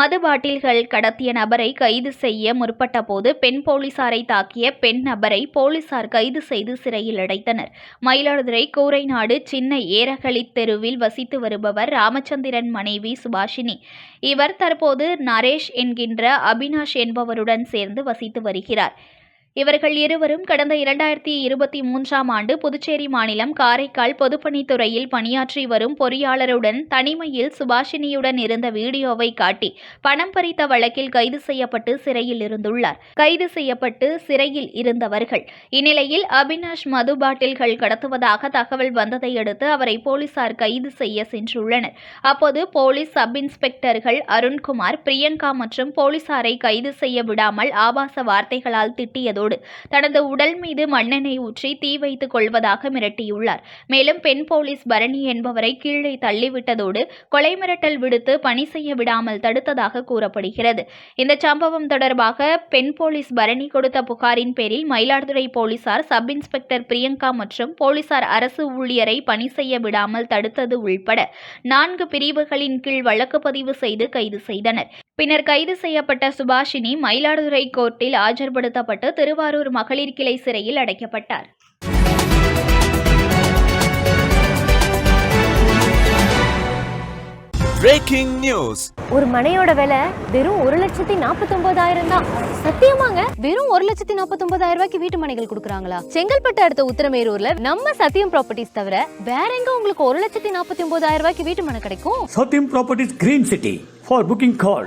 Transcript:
மது பாட்டில்கள் கடத்திய நபரை கைது செய்ய முற்பட்ட போது பெண் போலீசாரை தாக்கிய பெண் நபரை போலீசார் கைது செய்து சிறையில் அடைத்தனர். மயிலாடுதுறை கூரைநாடு சின்ன ஏரகளி தெருவில் வசித்து வருபவர் ராமச்சந்திரன் மனைவி சுபாஷினி. இவர் தற்போது நரேஷ் என்கின்ற அபினாஷ் என்பவருடன் சேர்ந்து வசித்து வருகிறார். இவர்கள் இருவரும் கடந்த இரண்டாயிரத்தி இருபத்தி மூன்றாம் ஆண்டு புதுச்சேரி மாநிலம் காரைக்கால் பொதுப்பணித்துறையில் பணியாற்றி வரும் பொறியாளருடன் தனிமையில் சுபாஷினியுடன் இருந்த வீடியோவை காட்டி பணம் பறித்த வழக்கில் கைது செய்யப்பட்டு சிறையில் இருந்துள்ளார். கைது செய்யப்பட்டு சிறையில் இருந்தவர்கள். இந்நிலையில் அபினாஷ் மது பாட்டில்கள் கடத்துவதாக தகவல் வந்ததை அடுத்து அவரை போலீசார் கைது செய்ய சென்றுள்ளனர். அப்போது போலீஸ் சப் இன்ஸ்பெக்டர்கள் அருண்குமார் பிரியங்கா மற்றும் போலீசாரை கைது செய்ய விடாமல் ஆபாச வார்த்தைகளால் திட்டியது திட்டியதோடு தனது உடல் மீது மண்ணெண்ணெய் ஊற்றி தீ வைத்துக் கொள்வதாக மிரட்டியுள்ளார். மேலும் பெண் போலீஸ் பரணி என்பவரை கீழே தள்ளிவிட்டதோடு கொலை மிரட்டல் விடுத்து பணி செய்ய விடாமல் தடுத்ததாக கூறப்படுகிறது. இந்த சம்பவம் தொடர்பாக பெண் போலீஸ் பரணி கொடுத்த புகாரின் பேரில் மயிலாடுதுறை போலீசார் சப் இன்ஸ்பெக்டர் பிரியங்கா மற்றும் போலீசார் அரசு ஊழியரை பணி செய்ய விடாமல் தடுத்தது உள்பட நான்கு பிரிவுகளின் கீழ் வழக்கு பதிவு செய்து கைது செய்தனர். பின்னர் கைது செய்யப்பட்ட சுபாஷினி மயிலாடுதுறை கோர்ட்டில் ஆஜர்படுத்தப்பட்டு திருவாரூர் மகளிர் கிளை சிறையில் அடைக்கப்பட்டார். பிரேக்கிங் நியூஸ் ஒரு மனையோட விலை வெறும் ஒரு லட்சத்தி நாற்பத்தி ஒன்பதாயிரம் தான். சத்தியமாங்க? வெறும் ஒரு லட்சத்தி நாற்பத்தி ஒன்பதாயிரம் ரூபாய்க்கு வீட்டு மனைகள் கொடுக்குறாங்களா? செங்கல்பட்டு அடுத்த உத்திரமேரூர்ல நம்ம சத்தியம் ப்ராப்பர்ட்டிஸ் தவிர வேற எங்க உங்களுக்கு ஒரு லட்சத்தி நாற்பத்தி ஒன்பதாயிரம் ரூபாய்க்கு வீட்டு மனை கிடைக்கும்? Satyam Properties Green City. For booking call.